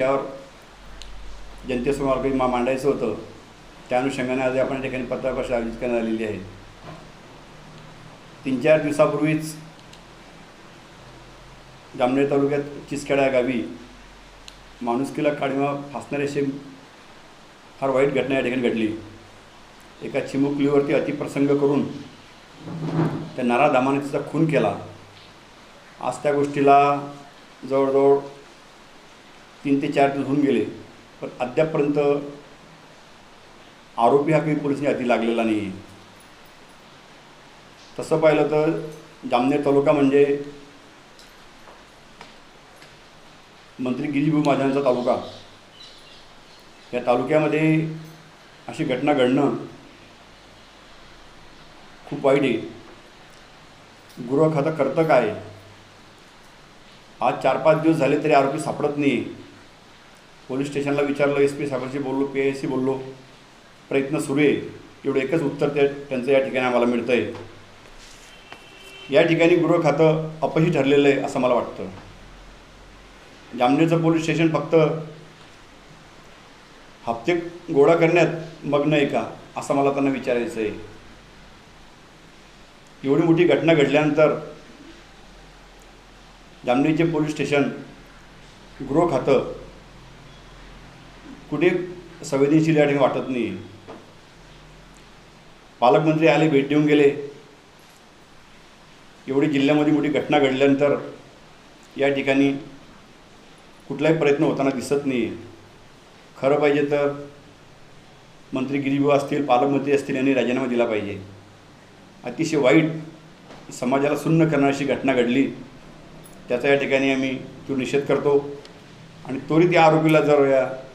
त्यावर जनतेसमोर काही मा मांडायचं होतं. त्या अनुषंगाने आज आपण ठिकाणी पत्रकार आयोजित करण्यात आलेली आहे. तीन चार दिवसापूर्वीच जामनेर तालुक्यात चिचखेडा गावी माणुसकीला काळीमा फासणारी अशी फार वाईट घटना या ठिकाणी घडली. एका चिमुकलीवरती अतिप्रसंग करून त्या नारा दामाने तिचा खून केला. आज त्या गोष्टीला जवळजवळ तीन ते चार दिवस होऊन गेले. पण अद्यापपर्यंत आरोपी हा काही पोलिसांनी हाती लागलेला नाही आहे तसं पाहिलं तर जामनेर तालुका म्हणजे मंत्री गिरीभाऊ महाजनांचा तालुका. या तालुक्यामध्ये अशी घटना घडणं खूप वाईट आहे. गृह खातं करतं काय? आज चार पाच दिवस झाले तरी आरोपी सापडत नाही पोलीस स्टेशनला विचारलं एस पी साहेबांशी बोललो पी आय सी बोललो प्रयत्न सुरू आहे. एवढं एकच उत्तर ते त्यांचं या ठिकाणी आम्हाला मिळतं आहे या ठिकाणी गृह खातं अपही ठरलेलं आहे असं मला वाटतं. जामनेरचं पोलीस स्टेशन फक्त हप्ते गोळा करण्यात मग्न आहे का असं मला त्यांना विचारायचं आहे. एवढी मोठी घटना घडल्यानंतर जामनेरचे पोलीस स्टेशन गृह खातं कुठे संवेदनशील या ठिकाणी वाटत नाही. पालकमंत्री आले भेट देऊन गेले. एवढी जिल्ह्यामध्ये मोठी घटना घडल्यानंतर या ठिकाणी कुठलाही प्रयत्न होताना दिसत नाही. खरं पाहिजे तर मंत्री गिरीभाऊ असतील पालकमंत्री असतील यांनी राजीनामा दिला पाहिजे. अतिशय वाईट समाजाला सुन्न करणारी अशी घटना घडली. त्याचा या ठिकाणी आम्ही तो निषेध करतो. आणि त्वरित या आरोपीला जर या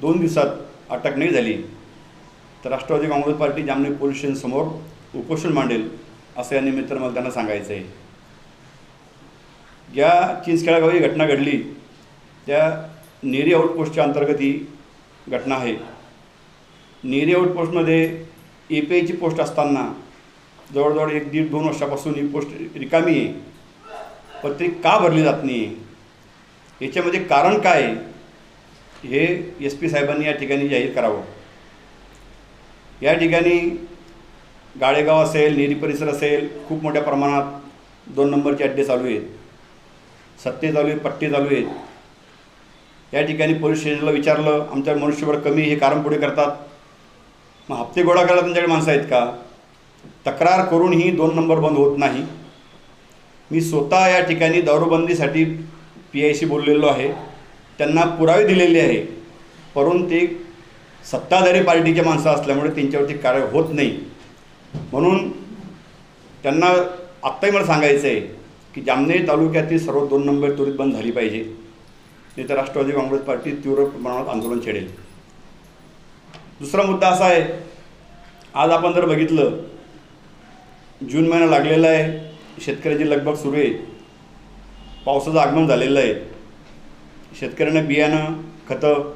दोन दिवसात अटक नाही झाली तर राष्ट्रवादी काँग्रेस पार्टी जामने पोलीस स्टेशनसमोर उपोषण मांडेल असं या निमित्तानं मला त्यांना सांगायचं आहे ज्या चिंचखेळागावी घटना घडली त्या नेरी आउटपोस्टच्या अंतर्गत ही घटना आहे. नेरी आउटपोस्टमध्ये ए पी आयची पोस्ट असताना जवळजवळ एक दीड दोन वर्षापासून ही पोस्ट रिकामी आहे पण ती का भरली जात नाही याच्यामध्ये कारण काय आहे? हे एस पी साहेबांनी या ठिकाणी जाहीर करावं. या ठिकाणी गाळेगाव असेल नेरी परिसर असेल खूप मोठ्या प्रमाणात दोन नंबरचे अड्डे चालू आहेत. सत्ते चालू आहेत पट्टे चालू आहेत. या ठिकाणी पोलीस स्टेशनला विचारलं आमच्या मनुष्यबळ कमी हे कारण पुढे करतात. मग हप्ते गोळा करायला तुमच्याकडे माणसं आहेत का? तक्रार करूनही दोन नंबर बंद होत नाही. मी स्वतः या ठिकाणी दारूबंदीसाठी पी आय सी बोललेलो आहे. त्यांना पुरावे दिलेले आहे. परंतु ते सत्ताधारी पार्टीचे माणसं असल्यामुळे त्यांच्यावरती कार्य होत नाही. म्हणून त्यांना आत्ताही मला सांगायचं आहे की जामनेर तालुक्यातील सर्व दोन नंबर त्वरित बंद झाली पाहिजे. नाही तर राष्ट्रवादी काँग्रेस पार्टी तीव्र प्रमाणात आंदोलन छेडेल. दुसरा मुद्दा असा आहे आज आपण जर बघितलं जून महिना लागलेला आहे शेतकऱ्याची लगबग सुरू आहे. पावसाचं आगमन झालेलं आहे. शेतकऱ्यांना बियाणं खतं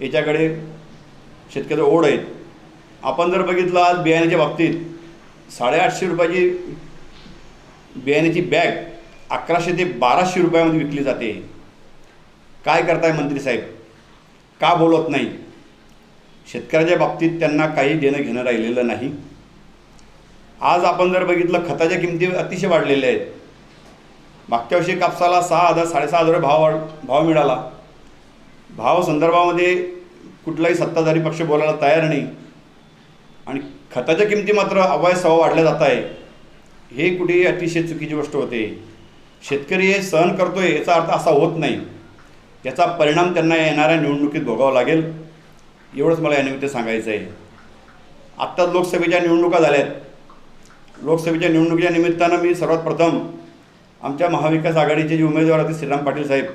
याच्याकडे शेतकऱ्याचं ओढ आहेत आपण जर बघितलं आज बियाण्याच्या बाबतीत साडेआठशे रुपयाची बियाण्याची बॅग अकराशे ते बाराशे रुपयामध्ये विकली जाते. काय करताय मंत्री साहेब? का बोलत नाही? शेतकऱ्याच्या बाबतीत त्यांना काही देणं घेणं राहिलेलं नाही. आज आपण जर बघितलं खताच्या किमती अतिशय वाढलेल्या आहेत. मागच्या वर्षी कापसाला सहा हजार साडेसहा हजार भाव भाव मिळाला. भाव संदर्भामध्ये कुठलाही सत्ताधारी पक्ष बोलायला तयार नाही. आणि खताच्या किमती मात्र अवय सवा वाढल्या जात आहे. हे कुठेही अतिशय चुकीची गोष्ट होते. शेतकरी हे सहन करतोय याचा अर्थ असा होत नाही. याचा परिणाम त्यांना येणाऱ्या निवडणुकीत भोगावा लागेल. एवढंच मला यानिमित्त सांगायचं आहे. आत्ताच लोकसभेच्या निवडणुका झाल्यात. लोकसभेच्या निवडणुकीच्या निमित्तानं मी सर्वात प्रथम आमच्या महाविकास आघाडीचे जे उमेदवार होते श्रीराम पाटील साहेब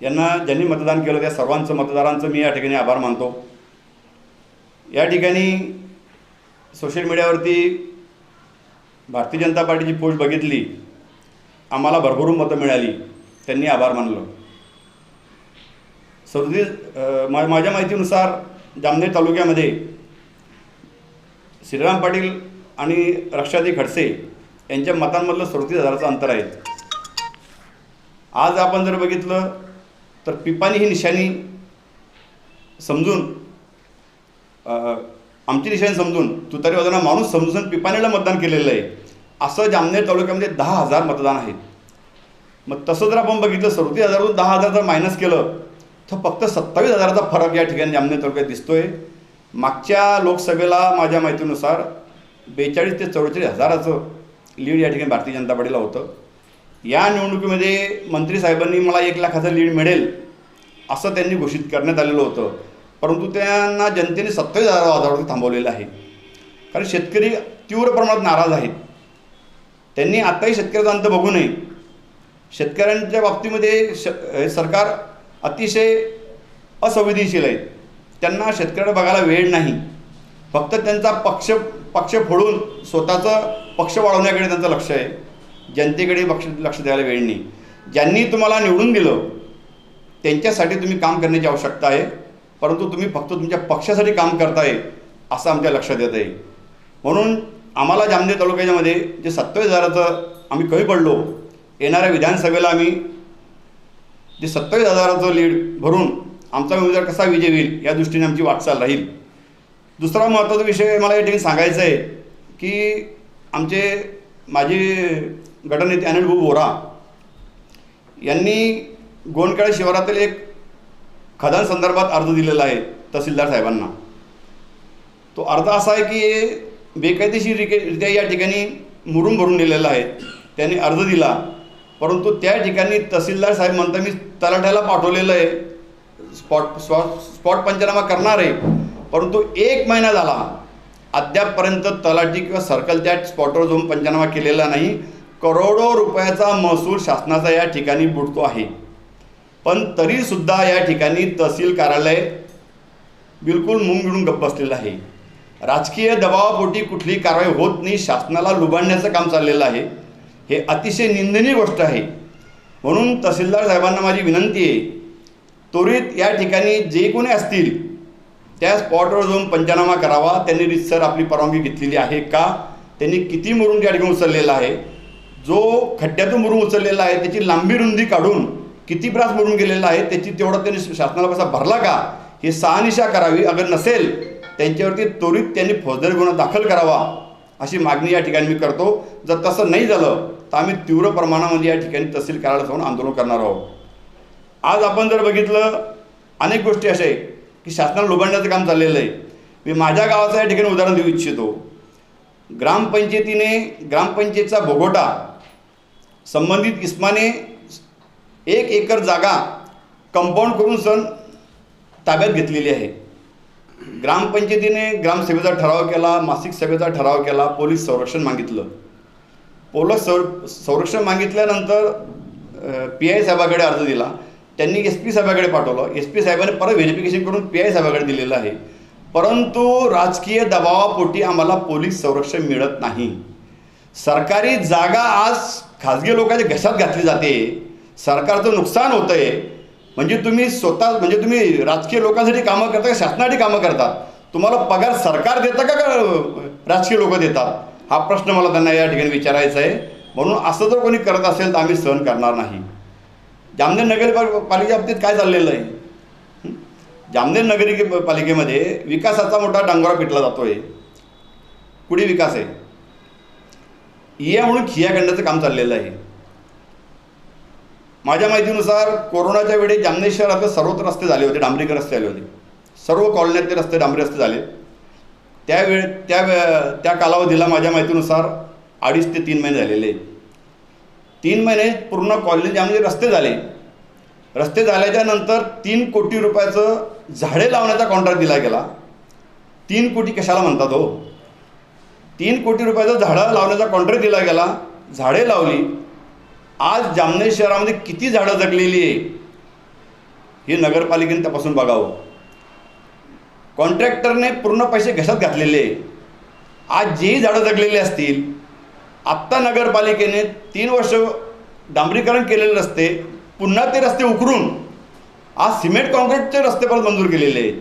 यांना ज्यांनी मतदान केलं त्या सर्वांचं मतदारांचं मी या ठिकाणी आभार मानतो. या ठिकाणी सोशल मीडियावरती भारतीय जनता पार्टीची पोस्ट बघितली आम्हाला भरभरून मतं मिळाली त्यांनी आभार मानलं. सदतीस मा माझ्या माहितीनुसार जामनेर तालुक्यामध्ये श्रीराम पाटील आणि रक्षादी खडसे यांच्या मतांमधलं सदतीस हजाराचं अंतर आहे. आज आपण जर बघितलं तर पिपाणी ही निशाणी समजून आमची निशाणी समजून तुतारी वाजवणारा माणूस समजून पिपाणीला मतदान केलेलं आहे. असं जामनेर तालुक्यामध्ये दहा हजार मतदान आहेत मग तसं जर आपण बघितलं सदतीस हजारवरून दहा हजार जर मायनस केलं तर फक्त सत्तावीस हजाराचा फरक या ठिकाणी जामनेर तालुक्यात दिसतोय. मागच्या लोकसभेला माझ्या माहितीनुसार बेचाळीस ते चौवेचाळीस हजाराचं लीड या ठिकाणी भारतीय जनता पार्टीला होतं. या निवडणुकीमध्ये मंत्री साहेबांनी मला एक लाखाचं लीड मिळेल असं त्यांनी घोषित करण्यात आलेलं होतं. परंतु त्यांना जनतेने सत्तावीस हजार हजारावरती थांबवलेलं आहे. कारण शेतकरी तीव्र प्रमाणात नाराज आहेत. त्यांनी आताही शेतकऱ्याचा अंत बघू नये. शेतकऱ्यांच्या बाबतीमध्ये श हे सरकार अतिशय असंवेदनशील आहे. त्यांना शेतकऱ्याला बघायला वेळ नाही. फक्त त्यांचा पक्ष पक्ष फोडून स्वतःचं पक्ष वाढवण्याकडे त्यांचं लक्ष आहे. जनतेकडे लक्ष लक्ष द्यायला वेळ नाही. ज्यांनी तुम्हाला निवडून दिलं त्यांच्यासाठी तुम्ही काम करण्याची आवश्यकता आहे. परंतु तुम्ही फक्त तुमच्या पक्षासाठी काम करताय असं आमच्या लक्षात येत आहे. म्हणून आम्हाला जामनेर तालुक्याच्यामध्ये जे सत्तावीस हजाराचं आम्ही कमी पडलो येणाऱ्या विधानसभेला आम्ही जे सत्तावीस हजाराचं लीड भरून आमचा उमेदवार कसा विजय होईल या दृष्टीने आमची वाटचाल राहील. दुसरा महत्त्वाचा विषय मला या ठिकाणी सांगायचा आहे की आमचे माझे गटनेते अनिल बोरा यांनी गोंडकाळे शिवारातील एक खदान संदर्भात अर्ज दिलेला आहे तहसीलदार साहेबांना. तो अर्ज असा आहे की बेकायदेशीररित्या या ठिकाणी मुरुम भरून दिलेला आहे. त्यांनी अर्ज दिला परंतु त्या ठिकाणी तहसीलदार साहेब म्हणता मी तलाठ्याला पाठवलेलं आहे. स्पॉट स्पॉट स्पॉट पंचनामा करणार आहे. परंतु एक महिना झाला अद्यापपर्यंत तलाठी किंवा सर्कल त्या स्पॉटवर जाऊन पंचनामा केलेला नाही. करोडो रुपयाचा महसूल शासनाचा या ठिकाणी बुडतो आहे. पण तरीसुद्धा या ठिकाणी तहसील कार्यालय बिलकुल मुंग गिळून गप्प बसलेलं आहे. राजकीय दबावापोटी कुठलीही कारवाई होत नाही शासनाला लुबाडण्याचं काम चाललेलं आहे. हे अतिशय निंदनीय गोष्ट आहे. म्हणून तहसीलदार साहेबांना माझी विनंती आहे त्वरित या ठिकाणी जे कोणी असतील त्या स्पॉटवर जाऊन पंचनामा करावा. त्यांनी रितसर आपली परवानगी घेतलेली आहे का? त्यांनी किती मरून त्या ठिकाणी उचललेला आहे? जो खड्ड्यातून मुरुम उचललेला आहे त्याची लांबी रुंदी काढून किती ब्रास भरून गेलेला आहे त्याची तेवढा त्यांनी शासनाला पैसा भरला का हे सहानिशा करावी. अगर नसेल त्यांच्यावरती त्वरित त्यांनी फौजदारी गुन्हा दाखल करावा अशी मागणी या ठिकाणी मी करतो. जर तसं नाही झालं तर आम्ही तीव्र प्रमाणामध्ये या ठिकाणी तहसील कार्यालयात जाऊन आंदोलन करणार आहोत. आज आपण जर बघितलं अनेक गोष्टी अशा आहे की शासनाला लुबाडण्याचं काम चाललेलं आहे. मी माझ्या गावाचं या ठिकाणी उदाहरण देऊ इच्छितो. ग्रामपंचायतीने ग्रामपंचायतचा भोगोटा संबंधित इस्माने एक एकर जागा कंपाऊंड करून सण ताब्यात घेतलेली आहे. ग्रामपंचायतीने ग्रामसभेचा ठराव केला मासिक सभेचा ठराव केला पोलीस संरक्षण मागितलं. पोलीस संर संरक्षण मागितल्यानंतर पी आय साहेबाकडे अर्ज दिला. त्यांनी एस पी साहेबाकडे पाठवलं. एस पी साहेबाने परत व्हेरिफिकेशन करून पी आय साहेबाकडे दिलेलं आहे. परंतु राजकीय दबावापोटी आम्हाला पोलीस संरक्षण मिळत नाही. सरकारी जागा आज खाजगी लोकांच्या घशात घातली जाते. सरकारचं नुकसान होतं आहे म्हणजे तुम्ही स्वतः म्हणजे तुम्ही राजकीय लोकांसाठी कामं करता का शासनासाठी कामं करतात. तुम्हाला पगार सरकार देतं का राजकीय लोक देतात? हा प्रश्न मला त्यांना या ठिकाणी विचारायचा आहे म्हणून असं जर कोणी करत असेल तर आम्ही सहन करणार नाही. जामनेर नगरपालिके बाबतीत काय चाललेलं आहे? जामनेर नगरी पालिकेमध्ये विकासाचा मोठा डांगोरा पिटला जातो आहे कुठे विकास आहे? इया म्हणून खिया काढण्याचं काम चाललेलं आहे. माझ्या माहितीनुसार कोरोनाच्या वेळी जामनेर आता सर्वच रस्ते झाले होते डांबरीकर रस्ते आले होते. सर्व कॉलन्यातले रस्ते डांबरी रस्ते झाले. त्यावेळ त्या वे- त्या कालावधीला माझ्या माहितीनुसार अडीच ते तीन महिने झालेले. आहेत तीन महिने पूर्ण कॉलनी ज्यामध्ये रस्ते झाले. रस्ते झाल्याच्यानंतर तीन कोटी रुपयाचं झाडे लावण्याचा कॉन्ट्रॅक्ट दिला गेला. तीन कोटी कशाला म्हणतात हो? तीन कोटी रुपयाचं झाडं लावण्याचा कॉन्ट्रॅक्ट दिला गेला. झाडे लावली. आज जामनेर शहरामध्ये किती झाडं जगलेली आहे? हे नगरपालिकेने तपासून बघावं. कॉन्ट्रॅक्टरने पूर्ण पैसे घशात घातलेले आहे. आज जेही झाडं जगलेली असतील आत्ता नगरपालिकेने तीन वर्ष डांबरीकरण केलेले रस्ते पुन्हा ते रस्ते उकरून आज सिमेंट कॉन्क्रीटचे रस्ते परत मंजूर केलेले आहेत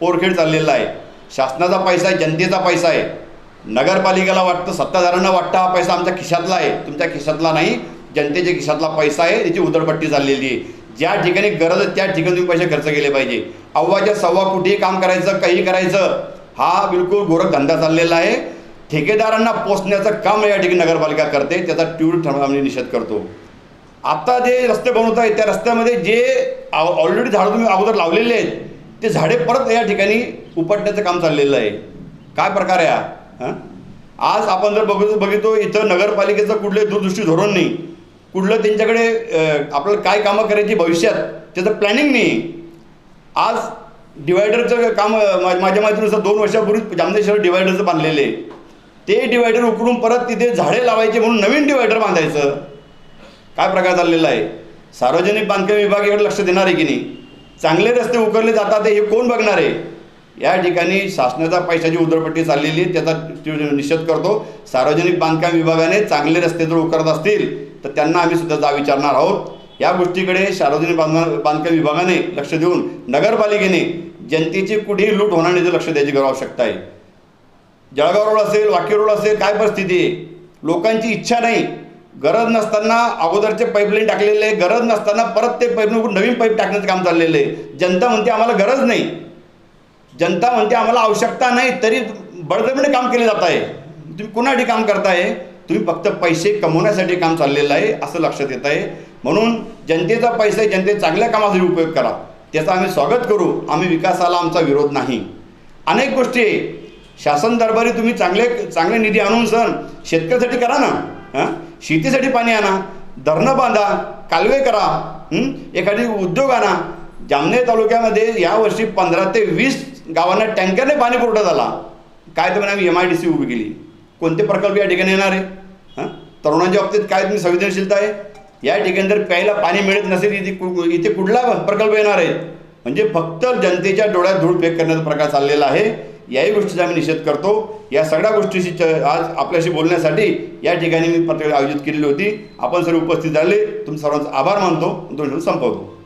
पोरखेड चाललेला आहे. शासनाचा पैसा आहे जनतेचा पैसा आहे. नगरपालिकेला वाटतं सत्ताधाऱ्यांना वाटतं हा पैसा आमच्या खिशातला आहे. तुमच्या खिशातला नाही जनतेच्या खिशातला पैसा आहे त्याची उधळपट्टी चाललेली आहे. ज्या ठिकाणी गरज आहे त्या ठिकाणी तुम्ही पैसे खर्च केले पाहिजे. अव्वाच्या सव्वा कुठेही काम करायचं काही करायचं हा बिलकुल गोरख धंदा चाललेला आहे. ठेकेदारांना पोचण्याचं काम या ठिकाणी नगरपालिका करते त्याचा तीव्र आम्ही निषेध करतो. आता जे रस्ते बनवत आहेत त्या रस्त्यामध्ये जे ऑलरेडी झाडं तुम्ही अगोदर लावलेले आहेत ते झाडे परत या ठिकाणी उपटण्याचं काम चाललेलं आहे. काय प्रकार आहे हा? आज आपण जर बघतो बघितो इथं नगरपालिकेचं कुठले दूरदृष्टी धोरण नाही. कुठलं त्यांच्याकडे आपलं आपल्याला काय कामं करायची भविष्यात त्याचं प्लॅनिंग नाही आज डिवायडरचं काम माझ्या माहितीनुसार दोन वर्षापूर्वी जामनेर शहर डिवायडरचं बांधलेले आहे. ते डिवायडर उकडून परत तिथे झाडे लावायचे म्हणून नवीन डिवायडर बांधायचं. काय प्रकार चाललेला आहे? सार्वजनिक बांधकाम विभाग इकडे लक्ष देणार आहे की नाही? चांगले रस्ते उकरले जातात हे कोण बघणार आहे? या ठिकाणी शासनाचा पैशाची उधळपट्टी चाललेली आहे त्याचा निषेध करतो. सार्वजनिक बांधकाम विभागाने चांगले रस्ते जर उकरत असतील तर त्यांना आम्ही सुद्धा जा विचारणार आहोत. या गोष्टीकडे सार्वजनिक बांधकाम बांधकाम विभागाने लक्ष देऊन नगरपालिकेने जनतेची कुठेही लूट होणार नाही लक्ष द्यायची गरज आवश्यकता आहे. जळगाव रोड असेल वाकी रोड असेल काय परिस्थिती आहे? लोकांची इच्छा नाही. गरज नसताना अगोदरचे पाईपलाईन टाकलेले आहे गरज नसताना परत ते पाईप नवीन पाईप टाकण्याचं काम चाललेलं आहे. जनता म्हणते आम्हाला गरज नाही. जनता म्हणते आम्हाला आवश्यकता नाही तरी बळजबरीने काम केले जात आहे. तुम्ही कुणासाठी काम करताय? तुम्ही फक्त पैसे कमवण्यासाठी काम चाललेलं आहे असं लक्षात येत आहे. म्हणून जनतेचा पैसा जनते चांगल्या कामासाठी उपयोग करा. त्याचा आम्ही स्वागत करू. आम्ही विकासाला आमचा विरोध नाही. अनेक गोष्टी आहे. शासन दरबारी तुम्ही चांगले चांगले निधी आणून सण शेतकऱ्यासाठी करा ना. हां? शेतीसाठी पाणी आणा. धरणं बांधा. कालवे करा. एखादी उद्योग आणा. जामनेर तालुक्यामध्ये यावर्षी पंधरा ते वीस गावांना टँकरने पाणी पुरवठा झाला. काय तर आम्ही एम आय डी सी उभी केली. कोणते प्रकल्प या ठिकाणी येणार आहे? हां? तरुणांच्या बाबतीत काय तुम्ही संवेदनशीलता आहे? या ठिकाणी जर प्यायला पाणी मिळत नसेल इथे इथे कुठला प्रकल्प येणार आहे? म्हणजे फक्त जनतेच्या डोळ्यात धूळ फेक करण्याचा प्रकार चाललेला आहे. याही गोष्टीचा आम्ही निषेध करतो. या सगळ्या गोष्टीशी च- आज आपल्याशी बोलण्यासाठी या ठिकाणी मी पत्रकार आयोजित केलेली होती. आपण सर्व उपस्थित झाले. तुम सर्वांचा आभार मानतो. दोन संपवतो.